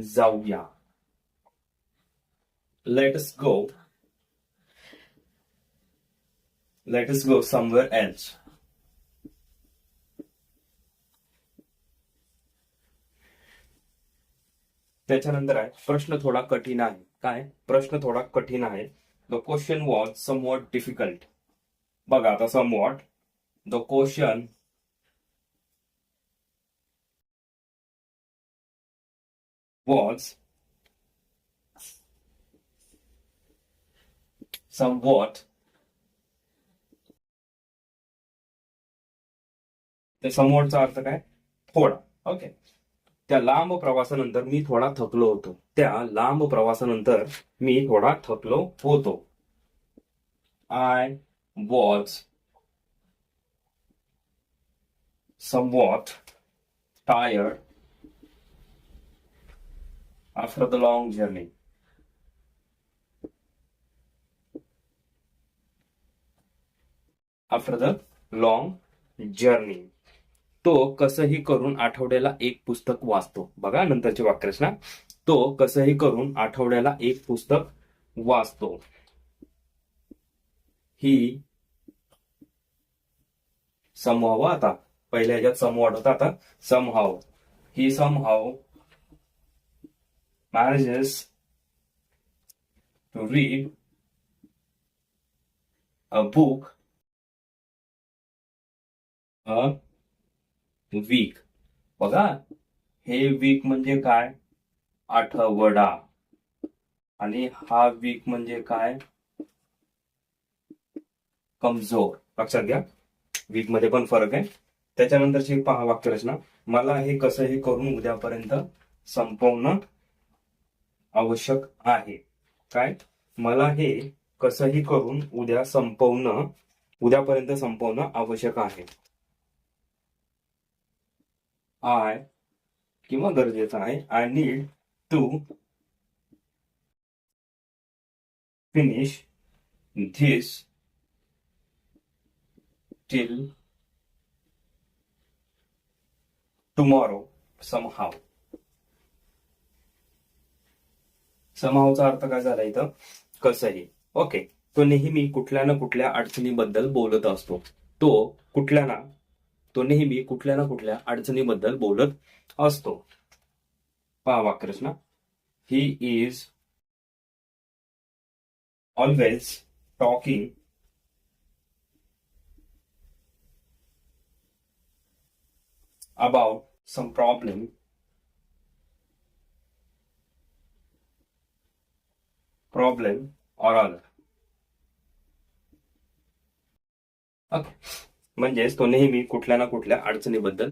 जाऊया. Let's go let's go somewhere else त्याच्यानंतर आहे प्रश्न थोडा कठीण आहे. काय? प्रश्न थोडा कठीण आहे. The question was somewhat difficult बघा आता somewhat the question was somewhat ते समोरचा अर्थ काय? थोडा. ओके त्या लांब प्रवासानंतर मी थोडा थकलो होतो. त्या लांब प्रवासानंतर मी थोडा थकलो होतो. I was somewhat tired. After the long journey. After the long journey. तो कसंही करून आठवड्याला एक पुस्तक वाचतो. बघा नंतरची वाक्यरचना. तो कसंही करून आठवड्याला एक पुस्तक वाचतो. ही समहाव आता. पहिल्या ह्याच्यात समूह होता आता. समहाव ही somehow manages to read a book a week. बघा हे वीक म्हणजे काय? आठवडा. आणि हा वीक म्हणजे काय? कमजोर. लक्षात घ्या. वीकमध्ये पण फरक आहे. त्याच्यानंतरची पहा वाक्यरचना. मला हे कसं हे करून उद्यापर्यंत संपवणं आवश्यक आहे. काय? मला हे कसंही करून उद्या संपवणं उद्यापर्यंत संपवणं आवश्यक आहे. आय किंवा गरजेचं आहे. I need to finish this till tomorrow somehow समावचा अर्थ काय झाला इथं? कसही. ओके. तो नेहमी कुठल्या ना कुठल्या अडचणीबद्दल बोलत असतो. तो कुठल्या ना तो नेहमी कुठल्या ना कुठल्या अडचणीबद्दल बोलत असतो. पहा वाक्यरचना. He is always talking about some problem problem or other. Okay म्हणजेच तो नेहमी कुठल्या ना कुठल्या अडचणीबद्दल